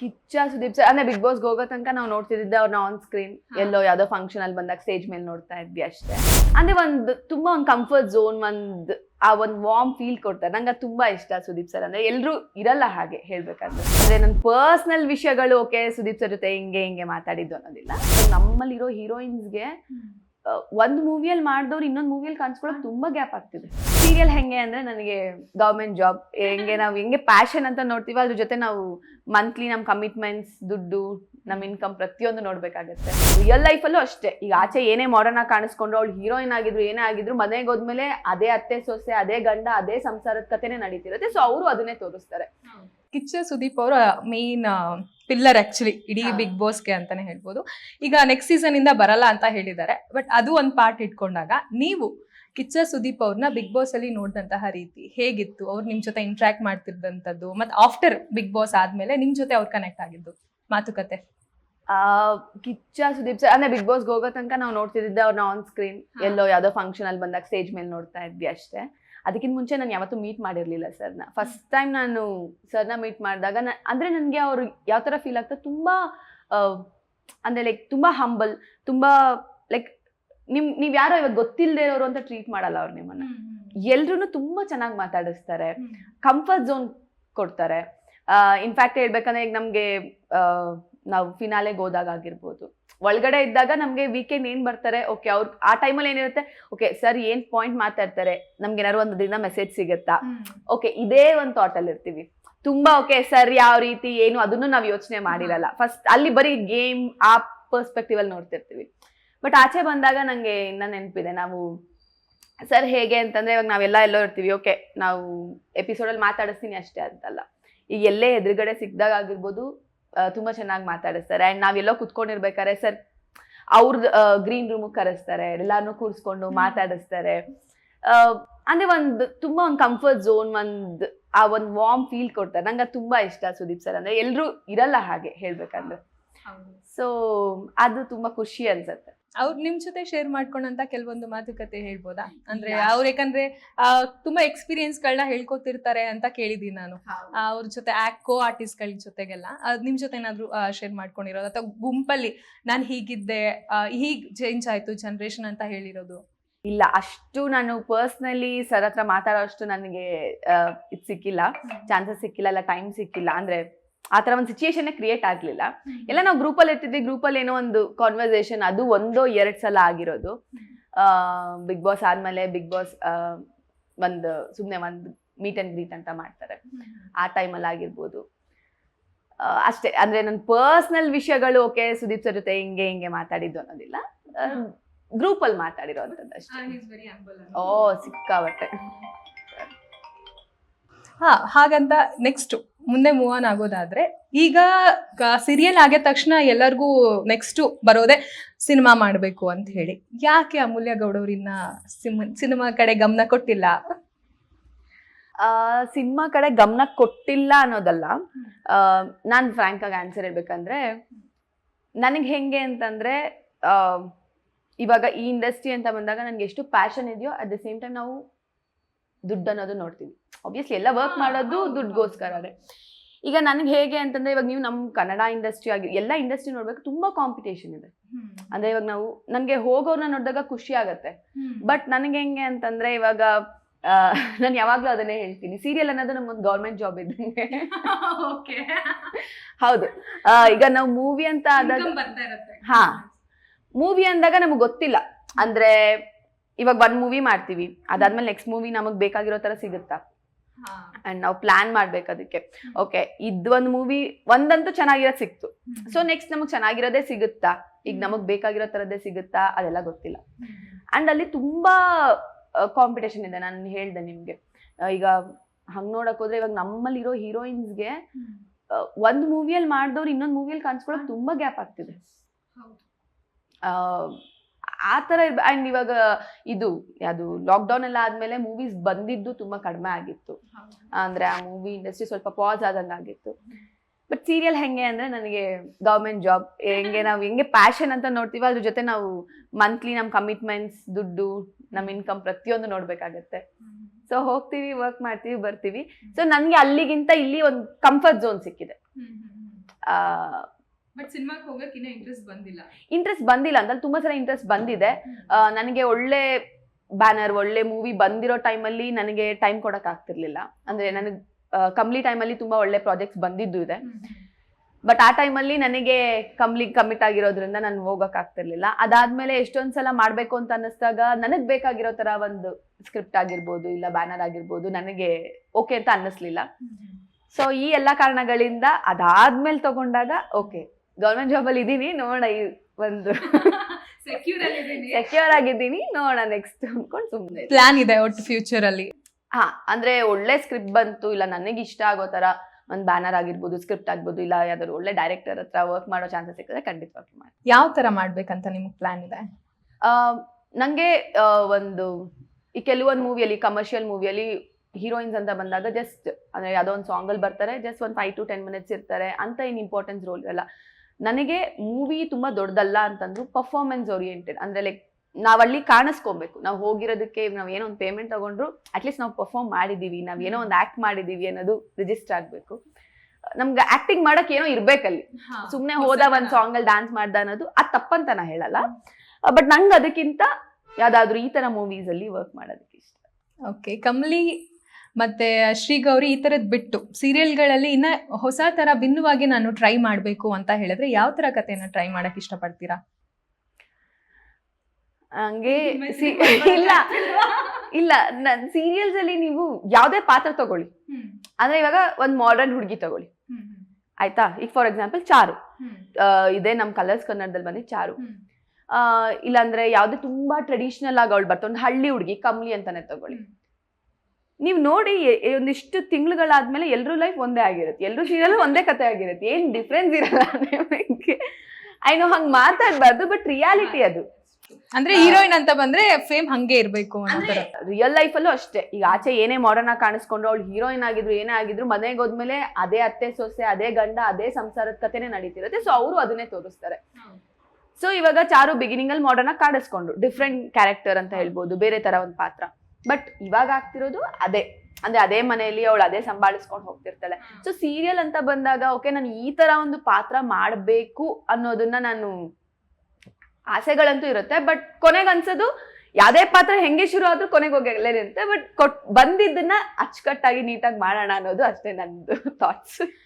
Kichcha Sudeep sir ಅಂದ್ರೆ big ಬಾಸ್ಗೆ ಹೋಗೋ ತನಕ ನಾವು ನೋಡ್ತಿದ್ದೆ ಅವ್ರನ್ನ ಆನ್ ಸ್ಕ್ರೀನ್ ಎಲ್ಲೋ ಯಾವ್ದೋ ಫಂಕ್ಷನ್ ಅಲ್ಲಿ ಬಂದಾಗ ಸ್ಟೇಜ್ ಮೇಲೆ ನೋಡ್ತಾ ಇದ್ವಿ ಅಷ್ಟೇ. ಅಂದ್ರೆ ಒಂದು ತುಂಬಾ ಒಂದು ಕಂಫರ್ಟ್ ಝೋನ್ ಒಂದ್ ಆ ಒಂದು ವಾರ್ಮ್ ಫೀಲ್ ಕೊಡ್ತಾರೆ. ನಂಗೆ ಅದು ತುಂಬಾ ಇಷ್ಟ ಸುದೀಪ್ ಸರ್ ಅಂದ್ರೆ. ಎಲ್ಲರೂ ಇರಲ್ಲ ಹಾಗೆ ಹೇಳ್ಬೇಕಾದ್ರೆ. ಅಂದ್ರೆ ನನ್ನ ಪರ್ಸನಲ್ ವಿಷಯಗಳು ಓಕೆ ಸುದೀಪ್ ಸರ್ ಜೊತೆ ಹಿಂಗೆ ಹಿಂಗೆ ಮಾತಾಡಿದ್ದು ಅನ್ನೋದಿಲ್ಲ. ನಮ್ಮಲ್ಲಿರೋ ಹೀರೋಯಿನ್ಸ್ಗೆ ಒಂದು ಮೂವಿಯಲ್ಲಿ ಮಾಡಿದವ್ರು ಇನ್ನೊಂದು ಮೂವಿಯಲ್ಲಿ ಕಾಣಿಸ್ಕೊಳ್ಳೋಕೆ ತುಂಬಾ ಗ್ಯಾಪ್ ಆಗ್ತಿದೆ. ಸೀರಿಯಲ್ ಹೆಂಗೆ ಅಂದ್ರೆ ನನಗೆ ಗೌರ್ಮೆಂಟ್ ಜಾಬ್ ಹೆಂಗೆ ನಾವು ಹೆಂಗೆ ಪ್ಯಾಷನ್ ಅಂತ ನೋಡ್ತೀವಿ ಅದ್ರ ಜೊತೆ ನಾವು ಮಂತ್ಲಿ ನಮ್ಮ ಕಮಿಟ್ಮೆಂಟ್ಸ್ ದುಡ್ಡು ನಮ್ಮ ಇನ್ಕಮ್ ಪ್ರತಿಯೊಂದು ನೋಡ್ಬೇಕಾಗತ್ತೆ. ರಿಯಲ್ ಲೈಫಲ್ಲೂ ಅಷ್ಟೇ. ಈಗ ಆಚೆ ಏನೇ ಮಾಡರ್ನ್ ಆಗಿ ಕಾಣಿಸ್ಕೊಂಡ್ರು ಅವಳು ಹೀರೋಯಿನ್ ಆಗಿದ್ರು ಏನೇ ಆಗಿದ್ರು ಮನೆಗೆ ಹೋದ್ಮೇಲೆ ಅದೇ ಅತ್ತೆ ಸೊಸೆ ಅದೇ ಗಂಡ ಅದೇ ಸಂಸಾರದ ಕಥೆನೇ ನಡೀತಿರುತ್ತೆ. ಸೊ ಅವರು ಅದನ್ನೇ ತೋರಿಸ್ತಾರೆ. ಕಿಚ್ಚ ಸುದೀಪ್ ಅವರ ಮೇನ್ ಪಿಲ್ಲರ್ ಆಕ್ಚುಲಿ ಇಡೀ. ಬಿಗ್ ಬಾಸ್ಗೆ ಅಂತಾನೆ ಹೇಳ್ಬೋದು. ಈಗ ನೆಕ್ಸ್ಟ್ ಸೀಸನ್ ಇಂದ ಬರಲ್ಲ ಅಂತ ಹೇಳಿದ್ದಾರೆ ಬಟ್ ಅದು ಒಂದು ಪಾರ್ಟ್ ಇಟ್ಕೊಂಡಾಗ ನೀವು ಕಿಚ್ಚ ಸುದೀಪ್ ಅವ್ರನ್ನ ಬಿಗ್ ಬಾಸ್ ಅಲ್ಲಿ ನೋಡಿದಂತಹ ರೀತಿ ಹೇಗಿತ್ತು? ಅವ್ರು ನಿಮ್ ಜೊತೆ ಇಂಟ್ರಾಕ್ಟ್ ಮಾಡ್ತಿದ್ದಂಥದ್ದು ಮತ್ತೆ ಆಫ್ಟರ್ ಬಿಗ್ ಬಾಸ್ ಆದ್ಮೇಲೆ ನಿಮ್ ಜೊತೆ ಅವ್ರು ಕನೆಕ್ಟ್ ಆಗಿದ್ದು? ಮಾತುಕತೆ. ಕಿಚ್ಚ ಸುದೀಪ್ ಸರ್ ಅಂದ್ರೆ ಬಿಗ್ ಬಾಸ್ಗೆ ಹೋಗೋ ತನಕ ನಾವು ನೋಡ್ತಿದ್ದೆ ಅವ್ರನ್ನ ಆನ್ ಸ್ಕ್ರೀನ್ ಎಲ್ಲೋ ಯಾವ್ದೋ ಫಂಕ್ಷನ್ ಅಲ್ಲಿ ಬಂದಾಗ ಸ್ಟೇಜ್ ಮೇಲೆ ನೋಡ್ತಾ ಇದ್ವಿ ಅಷ್ಟೇ. ಅದಕ್ಕಿಂತ ಮುಂಚೆ ನಾನು ಯಾವತ್ತೂ ಮೀಟ್ ಮಾಡಿರಲಿಲ್ಲ ಸರ್ನ ಫಸ್ಟ್ ಟೈಮ್ ನಾನು ಸರ್ನ ಮೀಟ್ ಮಾಡಿದಾಗ ಅಂದ್ರೆ ನನಗೆ ಅವರು ಯಾವ ಥರ ಫೀಲ್ ಆಗ್ತಾ ತುಂಬಾ ಅಂದರೆ ಅಂದ್ರೆ ಲೈಕ್ ತುಂಬಾ ಹಂಬಲ್ ತುಂಬಾ ಲೈಕ್ ನಿಮ್ ನೀವು ಯಾರೋ ಇವಾಗ ಗೊತ್ತಿಲ್ಲದೆ ಇರೋರು ಅಂತ ಟ್ರೀಟ್ ಮಾಡಲ್ಲ ಅವ್ರು ನಿಮ್ಮನ್ನ. ಎಲ್ರು ತುಂಬಾ ಚೆನ್ನಾಗಿ ಮಾತಾಡಿಸ್ತಾರೆ. ಕಂಫರ್ಟ್ ಝೋನ್ ಕೊಡ್ತಾರೆ. ಇನ್ಫ್ಯಾಕ್ಟ್ ಹೇಳ್ಬೇಕಂದ್ರೆ ಈಗ ನಮಗೆ ನಾವು ಫಿನಾಲೆಗೆ ಹೋದಾಗ ಆಗಿರ್ಬೋದು. ಒಳಗಡೆ ಇದ್ದಾಗ ನಮಗೆ ವೀಕೆಂಡ್ ಏನು ಬರ್ತಾರೆ? ಓಕೆ ಅವ್ರು ಆ ಟೈಮಲ್ಲಿ ಏನಿರುತ್ತೆ? ಓಕೆ ಸರ್ ಏನು ಪಾಯಿಂಟ್ ಮಾತಾಡ್ತಾರೆ? ನಮ್ಗೆ ಏನಾದ್ರು ಒಂದು ದಿನ ಮೆಸೇಜ್ ಸಿಗುತ್ತಾ? ಓಕೆ ಇದೇ ಒಂದು ಥಾಟಲ್ಲಿ ಇರ್ತೀವಿ. ತುಂಬಾ ಓಕೆ ಸರ್ ಯಾವ ರೀತಿ ಏನು ಅದನ್ನು ನಾವು ಯೋಚನೆ ಮಾಡಿರಲ್ಲ. ಫಸ್ಟ್ ಅಲ್ಲಿ ಬರೀ ಗೇಮ್ ಆ ಪರ್ಸ್ಪೆಕ್ಟಿವ್ ಅಲ್ಲಿ ನೋಡ್ತಿರ್ತೀವಿ. ಬಟ್ ಆಚೆ ಬಂದಾಗ ನಂಗೆ ಇನ್ನ ನೆನಪಿದೆ. ನಾವು ಸರ್ ಹೇಗೆ? ಅಂತಂದ್ರೆ ಇವಾಗ ನಾವೆಲ್ಲ ಎಲ್ಲೋ ಇರ್ತೀವಿ. ಓಕೆ ನಾವು ಎಪಿಸೋಡಲ್ಲಿ ಮಾತಾಡಿಸ್ತೀನಿ ಅಷ್ಟೇ ಅಂತಲ್ಲ. ಈಗ ಎಲ್ಲೇ ಎದುರುಗಡೆ ಸಿಕ್ದಾಗ ಆಗಿರ್ಬೋದು ತುಂಬಾ ಚೆನ್ನಾಗಿ ಮಾತಾಡಿಸ್ತಾರೆ. ಅಂಡ್ ನಾವೆಲ್ಲೋ ಕುತ್ಕೊಂಡಿರ್ಬೇಕಾರೆ ಸರ್ ಅವ್ರದ್ದು ಗ್ರೀನ್ ರೂಮ್ ಕರೆಸ್ತಾರೆ ಎಲ್ಲಾರನ್ನೂ ಕೂರಿಸ್ಕೊಂಡು ಮಾತಾಡಿಸ್ತಾರೆ. ಅಂದರೆ ಅಂದ್ರೆ ಒಂದು ತುಂಬಾ ಒಂದು ಕಂಫರ್ಟ್ ಝೋನ್ ಒಂದು ಆ ಒಂದು ವಾರ್ಮ್ ಫೀಲ್ ಕೊಡ್ತಾರೆ. ನಂಗೆ ಅದು ತುಂಬಾ ಇಷ್ಟ ಸುದೀಪ್ ಸರ್. ಅಂದ್ರೆ ಎಲ್ಲರೂ ಇರಲ್ಲ ಹಾಗೆ ಹೇಳ್ಬೇಕಂದ್ರೆ. ಸೊ ಅದು ತುಂಬಾ ಖುಷಿ ಅನ್ಸತ್ತೆ. ಅವ್ರು ನಿಮ್ ಜೊತೆ ಶೇರ್ ಮಾಡ್ಕೊಂಡಂತ ಕೆಲವೊಂದು ಮಾತುಕತೆ ಹೇಳ್ಬೋದಾ? ಅಂದ್ರೆ. ಅವ್ರ ಯಾಕಂದ್ರೆ ತುಂಬಾ ಎಕ್ಸ್ಪೀರಿಯನ್ಸ್ ಗಳನ್ನ ಹೇಳ್ಕೊತಿರ್ತಾರೆ ಅಂತ ಕೇಳಿದೀನಿ ನಾನು. ಅವ್ರ ಜೊತೆ ಕೋ ಆರ್ಟಿಸ್ಟ್ಗಳ ಜೊತೆಗೆಲ್ಲ ನಿಮ್ ಜೊತೆ ಏನಾದ್ರು ಶೇರ್ ಮಾಡ್ಕೊಂಡಿರೋದು ಅಥವಾ ಗುಂಪಲ್ಲಿ ನಾನು ಹೀಗಿದ್ದೆ ಹೀಗ್ ಚೇಂಜ್ ಆಯ್ತು ಜನರೇಷನ್ ಅಂತ ಹೇಳಿರೋದು? ಇಲ್ಲ ಅಷ್ಟು ನಾನು ಪರ್ಸ್ನಲಿ ಸರ್ ಹತ್ರ ಮಾತಾಡೋ ಅಷ್ಟು ನನಗೆ ಇದು ಸಿಕ್ಕಿಲ್ಲ. ಚಾನ್ಸಸ್ ಸಿಕ್ಕಿಲ್ಲ ಇಲ್ಲ ಟೈಮ್ ಸಿಕ್ಕಿಲ್ಲ. ಅಂದ್ರೆ ಆ ಥರ ಒಂದು ಸಿಚುಯೇಷನ್ ಕ್ರಿಯೇಟ್ ಆಗಲಿಲ್ಲ. ಎಲ್ಲ ನಾವು ಗ್ರೂಪಲ್ಲಿ ಇರ್ತಿದ್ವಿ. ಗ್ರೂಪಲ್ಲಿ ಏನೋ ಒಂದು ಕಾನ್ವರ್ಸೇಷನ್ ಅದು ಒಂದೋ ಎರಡು ಸಲ ಆಗಿರೋದು. ಬಿಗ್ ಬಾಸ್ ಆದಮೇಲೆ ಬಿಗ್ ಬಾಸ್ ಒಂದು ಸುಮ್ಮನೆ ಒಂದು ಮೀಟ್ ಆ್ಯಂಡ್ ಗ್ರೀಟ್ ಅಂತ ಮಾಡ್ತಾರೆ. ಆ ಟೈಮಲ್ಲಿ ಆಗಿರ್ಬೋದು. ಅಷ್ಟೇ. ಅಂದರೆ ನನ್ನ ಪರ್ಸ್ನಲ್ ವಿಷಯಗಳು ಓಕೆ ಸುದೀಪ್ ಸರ್ ಜೊತೆ ಹಿಂಗೆ ಹಿಂಗೆ ಮಾತಾಡಿದ್ದು ಅನ್ನೋದಿಲ್ಲ. ಗ್ರೂಪಲ್ಲಿ ಮಾತಾಡಿರೋ ಅಂಥದ್ದು ಅಷ್ಟೇ. ಓ ಸಿಕ್ಕಾಬಟ್ಟೆ ಹಾ ಹಾಗಂತ ನೆಕ್ಸ್ಟ್ ಮುಂದೆ ಮೂವ್ ಆನ್ ಆಗೋದಾದ್ರೆ ಈಗ ಸೀರಿಯಲ್ ಆಗಿದ ತಕ್ಷಣ ಎಲ್ಲರಿಗೂ ನೆಕ್ಸ್ಟ್ ಬರೋದೇ ಸಿನಿಮಾ ಮಾಡಬೇಕು ಅಂತ ಹೇಳಿ. ಯಾಕೆ ಅಮೂಲ್ಯ ಗೌಡವ್ರನ್ನ ಸಿನಿಮಾ ಕಡೆ ಗಮನ ಕೊಟ್ಟಿಲ್ಲ? ಸಿನಿಮಾ ಕಡೆ ಗಮನ ಕೊಟ್ಟಿಲ್ಲ ಅನ್ನೋದಲ್ಲ. ನಾನು ಫ್ರಾಂಕ್ ಆಗಿ ಆನ್ಸರ್ ಹೇಳ್ಬೇಕಂದ್ರೆ, ನನಗೆ ಹೆಂಗೆ ಅಂತಂದ್ರೆ ಇವಾಗ ಈ ಇಂಡಸ್ಟ್ರಿ ಅಂತ ಬಂದಾಗ ನನಗೆ ಎಷ್ಟು ಪ್ಯಾಷನ್ ಇದೆಯೋ ಅಟ್ ದ ಸೇಮ್ ಟೈಮ್ ನಾವು ದುಡ್ಡು ಅನ್ನೋದು ನೋಡ್ತೀವಿ. ಆಬ್ವಿಯಸ್ಲಿ ಎಲ್ಲ ವರ್ಕ್ ಮಾಡೋದು ದುಡ್ಡುಗೋಸ್ಕರ ದುಡ್ಡುಗೋಸ್ಕರನೇ ಈಗ ನನಗೆ ಹೇಗೆ ಅಂತಂದ್ರೆ ಇವಾಗ ನೀವು ನಮ್ಮ ಕನ್ನಡ ಇಂಡಸ್ಟ್ರಿ ಆಗಿ ಎಲ್ಲ ಇಂಡಸ್ಟ್ರಿ ನೋಡ್ಬೇಕು ತುಂಬಾ ಕಾಂಪಿಟೇಷನ್ ಇದೆ. ಅಂದ್ರೆ ಇವಾಗ ನಾವು ನನಗೆ ಹೋಗೋರ್ನ ನೋಡಿದಾಗ ಖುಷಿ ಆಗತ್ತೆ. ಬಟ್ ನನಗೆ ಹೆಂಗೆ ಅಂತಂದ್ರೆ ಇವಾಗ ನಾನು ಯಾವಾಗ್ಲೂ ಅದನ್ನೇ ಹೇಳ್ತೀನಿ. ಸೀರಿಯಲ್ ಅನ್ನೋದು ನಮ್ಮೊಂದು ಗೌರ್ಮೆಂಟ್ ಜಾಬ್ ಇದ್ದಂಗೆ. ಹೌದು. ಈಗ ನಾವು ಮೂವಿ ಅಂತ ಆದಾಗ ಹಾ. ಮೂವಿ ಅಂದಾಗ ನಮಗೆ ಗೊತ್ತಿಲ್ಲ. ಅಂದ್ರೆ ಇವಾಗ ಒಂದ್ ಮೂವಿ ಮಾಡ್ತೀವಿ. ಅದಾದ್ಮೇಲೆ ನೆಕ್ಸ್ಟ್ ಮೂವಿ ನಮಗ್ ಬೇಕಾಗಿರೋ ತರ ಸಿಗುತ್ತಾ? ಅಂಡ್ ನಾವು ಪ್ಲಾನ್ ಮಾಡ್ಬೇಕು ಅದಕ್ಕೆ. ಓಕೆ ಇದ್ ಒಂದ್ ಮೂವಿ ಒಂದಂತೂ ಚೆನ್ನಾಗಿರೋದ್ ಸಿಕ್ತು. ಸೊ ನೆಕ್ಸ್ಟ್ ನಮಗ್ ಚೆನ್ನಾಗಿರೋದೇ ಸಿಗುತ್ತಾ? ಈಗ ನಮಗ್ ಬೇಕಾಗಿರೋ ತರದೇ ಸಿಗುತ್ತಾ? ಅದೆಲ್ಲ ಗೊತ್ತಿಲ್ಲ. ಅಂಡ್ ಅಲ್ಲಿ ತುಂಬಾ ಕಾಂಪಿಟೇಷನ್ ಇದೆ. ನಾನು ಹೇಳ್ದೆ ನಿಮ್ಗೆ. ಈಗ ಹಂಗ್ ನೋಡಕ್ ಹೋದ್ರೆ ಇವಾಗ ನಮ್ಮಲ್ಲಿರೋ ಹೀರೋಯಿನ್ಸ್ಗೆ ಒಂದ್ ಮೂವಿಯಲ್ಲಿ ಮಾಡಿದವ್ರು ಇನ್ನೊಂದ್ ಮೂವಿಯಲ್ಲಿ ಕಾಣಿಸ್ಕೊಳ್ಳೋಕೆ ತುಂಬಾ ಗ್ಯಾಪ್ ಆಗ್ತಿದೆ. ಆ, ಥರ ಇರ್ಬ ಆ್ಯಂಡ್ ಇವಾಗ ಇದು ಯಾವುದು ಲಾಕ್ಡೌನ್ ಎಲ್ಲ ಆದಮೇಲೆ ಮೂವೀಸ್ ಬಂದಿದ್ದು ತುಂಬ ಕಡಿಮೆ ಆಗಿತ್ತು. ಅಂದರೆ ಆ ಮೂವಿ ಇಂಡಸ್ಟ್ರಿ ಸ್ವಲ್ಪ ಪಾಸ್ ಆದಂಗೆ ಆಗಿತ್ತು. ಬಟ್ ಸೀರಿಯಲ್ ಹೆಂಗೆ ಅಂದರೆ ನನಗೆ ಗೌರ್ಮೆಂಟ್ ಜಾಬ್ ಹೆಂಗೆ ನಾವು ಹೆಂಗೆ ಪ್ಯಾಷನ್ ಅಂತ ನೋಡ್ತೀವಿ ಅದ್ರ ಜೊತೆ ನಾವು ಮಂತ್ಲಿ ನಮ್ಮ ಕಮಿಟ್ಮೆಂಟ್ಸ್ ದುಡ್ಡು ನಮ್ಮ ಇನ್ಕಮ್ ಪ್ರತಿಯೊಂದು ನೋಡಬೇಕಾಗತ್ತೆ. ಸೊ ಹೋಗ್ತೀವಿ ವರ್ಕ್ ಮಾಡ್ತೀವಿ ಬರ್ತೀವಿ. ಸೊ ನನಗೆ ಅಲ್ಲಿಗಿಂತ ಇಲ್ಲಿ ಒಂದು ಕಂಫರ್ಟ್ ಝೋನ್ ಸಿಕ್ಕಿದೆ. ಬಟ್ ಸಿನಿಮಾಗೆ ಹೋಗಕ್ಕೆ ಇನ್ನೂ ಇಂಟ್ರೆಸ್ಟ್ ಬಂದಿಲ್ಲ. ಇಂಟ್ರೆಸ್ಟ್ ಬಂದಿಲ್ಲ ಅಂತ ತುಂಬಾ ಸಲ ಇಂಟ್ರೆಸ್ಟ್ ಬಂದಿದೆ. ನನಗೆ ಒಳ್ಳೆ ಬ್ಯಾನರ್ ಒಳ್ಳೆ ಮೂವಿ ಬಂದಿರೋ ಟೈಮಲ್ಲಿ ನನಗೆ ಟೈಮ್ ಕೊಡಕ್ ಆಗ್ತಿರ್ಲಿಲ್ಲ. ಅಂದ್ರೆ ನನಗೆ ಕಂಪ್ಲೀಟ್ ಟೈಮಲ್ಲಿ ತುಂಬಾ ಒಳ್ಳೆ ಪ್ರಾಜೆಕ್ಟ್ಸ್ ಬಂದಿದ್ದು ಇದೆ. ಬಟ್ ಆ ಟೈಮಲ್ಲಿ ನನಗೆ ಕಂಪ್ಲಿ ಕಮಿಟ್ ಆಗಿರೋದ್ರಿಂದ ನಾನು ಹೋಗಕ್ ಆಗ್ತಿರ್ಲಿಲ್ಲ. ಅದಾದ್ಮೇಲೆ ಎಷ್ಟೊಂದ್ ಸಲ ಮಾಡ್ಬೇಕು ಅಂತ ಅನ್ನಿಸ್ದಾಗ ನನಗ್ ಬೇಕಾಗಿರೋ ತರ ಒಂದು ಸ್ಕ್ರಿಪ್ಟ್ ಆಗಿರ್ಬೋದು ಇಲ್ಲ ಬ್ಯಾನರ್ ಆಗಿರ್ಬೋದು ನನಗೆ ಓಕೆ ಅಂತ ಅನ್ನಿಸ್ಲಿಲ್ಲ. ಸೊ ಈ ಎಲ್ಲಾ ಕಾರಣಗಳಿಂದ ಅದಾದ್ಮೇಲೆ ತಗೊಂಡಾಗ ಓಕೆ ಗೌರ್ಮೆಂಟ್ ಜಾಬ್ ಅಲ್ಲಿ ಇದೀನಿ ನೋಡೋಣ ಈ ಒಂದು ಸೆಕ್ಯೂರ್ ಸೆಕ್ಯೂರ್ ಆಗಿದ್ದೀನಿ ನೋಡ ನೆಕ್ಸ್ಟ್ ಅನ್ಕೊಂಡು ಸುಮ್ಮನೆ ಪ್ಲಾನ್ ಇದೆ ಒಟ್ಟು ಫ್ಯೂಚರ್ ಅಲ್ಲಿ. ಹಾ ಅಂದ್ರೆ ಒಳ್ಳೆ ಸ್ಕ್ರಿಪ್ಟ್ ಬಂತು ಇಲ್ಲ ನನಗೆ ಇಷ್ಟ ಆಗೋ ತರ ಒಂದು ಬ್ಯಾನರ್ ಆಗಿರ್ಬೋದು ಸ್ಕ್ರಿಪ್ಟ್ ಆಗ್ಬೋದು ಇಲ್ಲ ಯಾವ್ದಾದ್ರು ಒಳ್ಳೆ ಡೈರೆಕ್ಟರ್ ಹತ್ರ ವರ್ಕ್ ಮಾಡೋ ಚಾನ್ಸಸ್ ಸಿಕ್ಕಿದ್ರೆ ಖಂಡಿತವಾಗಿ ಮಾಡಿ ಯಾವ ತರ ಮಾಡ್ಬೇಕಂತ ನಿಮ್ಗೆ ಪ್ಲಾನ್ ಇದೆ? ನಂಗೆ ಆ, ಒಂದು ಈ ಕೆಲವೊಂದು ಮೂವಿಯಲ್ಲಿ ಕಮರ್ಷಿಯಲ್ ಮೂವಿಯಲ್ಲಿ ಹೀರೋಯಿನ್ಸ್ ಅಂತ ಬಂದಾಗ ಜಸ್ಟ್ ಅಂದ್ರೆ ಯಾವುದೋ ಒಂದು ಸಾಂಗಲ್ಲಿ ಬರ್ತಾರೆ ಜಸ್ಟ್ ಒಂದು ಫೈವ್ ಟು ಟೆನ್ ಮಿನಿಟ್ಸ್ ಇರ್ತಾರೆ ಅಂತ ಏನು ಇಂಪಾರ್ಟೆನ್ಸ್ ರೋಲ್ ಇರಲ್ಲ ನನಗೆ ಮೂವಿ ತುಂಬಾ ದೊಡ್ಡದಲ್ಲ ಅಂತಂದ್ರು ಪರ್ಫಾರ್ಮೆನ್ಸ್ ಓರಿಯೆಂಟೆಡ್ ಅಂದ್ರೆ ಲೈಕ್ ನಾವ್ ಅಲ್ಲಿ ಕಾಣಿಸ್ಕೊಬೇಕು. ನಾವು ಹೋಗಿರೋದಕ್ಕೆ ನಾವ್ ಏನೋ ಒಂದು ಪೇಮೆಂಟ್ ತಗೊಂಡ್ರು ಅಟ್ಲೀಸ್ಟ್ ನಾವು ಪರ್ಫಾರ್ಮ್ ಮಾಡಿದೀವಿ. ನಾವ್ ಏನೋ ಒಂದು ಆಕ್ಟ್ ಮಾಡಿದೀವಿ ಅನ್ನೋದು ರಿಜಿಸ್ಟರ್ ಆಗ್ಬೇಕು. ನಮ್ಗೆ ಆಕ್ಟಿಂಗ್ ಮಾಡಕ್ ಏನೋ ಇರ್ಬೇಕಲ್ಲಿ ಸುಮ್ನೆ ಹೋದ ಒಂದ್ ಸಾಂಗ್ ಅಲ್ಲಿ ಡ್ಯಾನ್ಸ್ ಮಾಡ್ದ ಅನ್ನೋದು ಅದು ತಪ್ಪಂತ ನಾ ಹೇಳಲ್ಲ. ಬಟ್ ನಂಗೆ ಅದಕ್ಕಿಂತ ಯಾವ್ದಾದ್ರು ಈ ತರ ಮೂವೀಸ್ ಅಲ್ಲಿ ವರ್ಕ್ ಮಾಡೋದಕ್ಕೆ ಇಷ್ಟ. ಓಕೆ ಕಮಲಿ ಮತ್ತೆ ಶ್ರೀಗೌರಿ ಈ ತರದ್ ಬಿಟ್ಟು ಸೀರಿಯಲ್ಗಳಲ್ಲಿ ಇನ್ನ ಹೊಸ ತರ ಭಿನ್ನವಾಗಿ ನಾನು ಟ್ರೈ ಮಾಡ್ಬೇಕು ಅಂತ ಹೇಳಿದ್ರೆ ಯಾವ ತರ ಕಥೆನ ಟ್ರೈ ಮಾಡಕ್ ಇಷ್ಟಪಡ್ತೀರಾ? ಹಂಗೆ ಇಲ್ಲ. ಇಲ್ಲ ನನ್ ಸೀರಿಯಲ್ಸ್ ಅಲ್ಲಿ ನೀವು ಯಾವ್ದೇ ಪಾತ್ರ ತಗೊಳ್ಳಿ. ಅಂದ್ರೆ ಇವಾಗ ಒಂದ್ ಮಾಡರ್ನ್ ಹುಡುಗಿ ತಗೊಳ್ಳಿ. ಆಯ್ತಾ? ಈಗ ಫಾರ್ ಎಕ್ಸಾಂಪಲ್ ಚಾರು. ಇದೇ ನಮ್ ಕಲರ್ಸ್ ಕನ್ನಡದಲ್ಲಿ ಬಂದಿದ್ದು ಚಾರು. ಆ, ಇಲ್ಲಾಂದ್ರೆ ಯಾವ್ದೇ ತುಂಬಾ ಟ್ರೆಡಿಷನಲ್ ಆಗಿ ಅವಳು ಬರ್ತಾ ಒಂದು ಹಳ್ಳಿ ಹುಡುಗಿ ಕಮ್ಲಿ ಅಂತಾನೆ ತಗೊಳ್ಳಿ. ನೀವು ನೋಡಿ ಒಂದಿಷ್ಟು ತಿಂಗಳುಗಳಾದ್ಮೇಲೆ ಎಲ್ರೂ ಲೈಫ್ ಒಂದೇ ಆಗಿರುತ್ತೆ. ಎಲ್ಲರೂ ಸೀರಿಯಲ್ ಒಂದೇ ಕತೆ ಆಗಿರುತ್ತೆ. ಏನ್ ಡಿಫ್ರೆನ್ಸ್ ಇರಲ್ಲ ನಿಮಗೆ? ನೋ ಹಂಗ್ ಮಾತಾಡ್ಬಾರ್ದು ಬಟ್ ರಿಯಾಲಿಟಿ ಅದು. ಅಂದ್ರೆ ಹೀರೋಯಿನ್ ಅಂತ ಬಂದ್ರೆ ಫೇಮ್ ಹಂಗೆ ಇರ್ಬೇಕು ಅಂತ ರಿಯಲ್ ಲೈಫ್ ಅಲ್ಲೂ ಅಷ್ಟೇ. ಈಗ ಆಚೆ ಏನೇ ಮಾಡರ್ನ್ ಆಗಿ ಕಾಣಿಸ್ಕೊಂಡ್ರು ಅವ್ಳು ಹೀರೋಯಿನ್ ಆಗಿದ್ರು ಏನೇ ಆಗಿದ್ರು ಮನೆಗೆ ಹೋದ್ಮೇಲೆ ಅದೇ ಅತ್ತೆ ಸೊಸೆ ಅದೇ ಗಂಡ ಅದೇ ಸಂಸಾರದ ಕಥೆನೇ ನಡೀತಿರುತ್ತೆ. ಸೊ ಅವರು ಅದನ್ನೇ ತೋರಿಸ್ತಾರೆ. ಸೊ ಇವಾಗ ಚಾರು ಬಿಗಿನಿಂಗ್ ಅಲ್ಲಿ ಮಾಡರ್ನ್ ಆಗಿ ಕಾಣಿಸ್ಕೊಂಡ್ರು. ಡಿಫ್ರೆಂಟ್ ಕ್ಯಾರೆಕ್ಟರ್ ಅಂತ ಹೇಳ್ಬೋದು ಬೇರೆ ತರ ಒಂದು ಪಾತ್ರ. ಬಟ್ ಇವಾಗ ಆಗ್ತಿರೋದು ಅದೇ. ಅಂದ್ರೆ ಅದೇ ಮನೆಯಲ್ಲಿ ಅವಳು ಅದೇ ಸಂಭಾಳಿಸ್ಕೊಂಡು ಹೋಗ್ತಿರ್ತಾಳೆ. ಸೊ ಸೀರಿಯಲ್ ಅಂತ ಬಂದಾಗ ಓಕೆ ನಾನು ಈ ತರ ಒಂದು ಪಾತ್ರ ಮಾಡಬೇಕು ಅನ್ನೋದನ್ನ ನಾನು ಆಸೆಗಳಂತೂ ಇರುತ್ತೆ. ಬಟ್ ಕೊನೆಗೆ ಅನ್ಸೋದು ಯಾವ್ದೇ ಪಾತ್ರ ಹೆಂಗೆ ಶುರು ಆದ್ರೂ ಕೊನೆಗೆ ಹೋಗಿ ಇರುತ್ತೆ ಬಟ್ ಕೊಟ್ ಬಂದಿದ್ದನ್ನ ಅಚ್ಚುಕಟ್ಟಾಗಿ ನೀಟಾಗಿ ಮಾಡೋಣ ಅನ್ನೋದು ಅಷ್ಟೇ ನಂದು ಥಾಟ್ಸ್